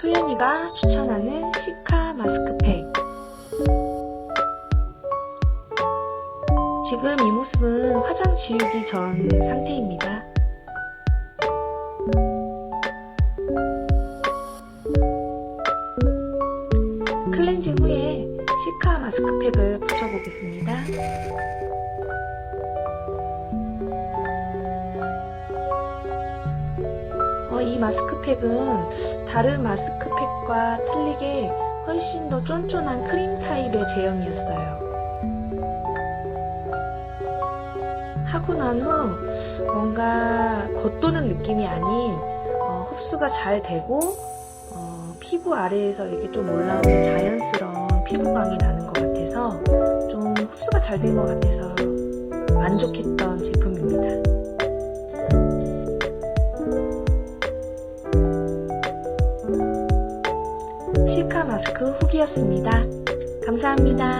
소연이가 추천하는 시카 마스크팩. 지금 이 모습은 화장 지우기 전 상태입니다. 클렌징 후에 시카 마스크팩을 붙여보겠습니다. 어, 이 마스크팩은 다른 마스크팩과 틀리게 훨씬 더 쫀쫀한 크림 타입의 제형이었어요. 하고 난 후 뭔가 겉도는 느낌이 아닌 어, 흡수가 잘 되고 어, 피부 아래에서 이렇게 좀 올라오는 자연스러운 피부광이 나는 것 같아서 좀 흡수가 잘 된 것 같아서 만족했던 제품입니다. 실카 마스크 후기였습니다. 감사합니다.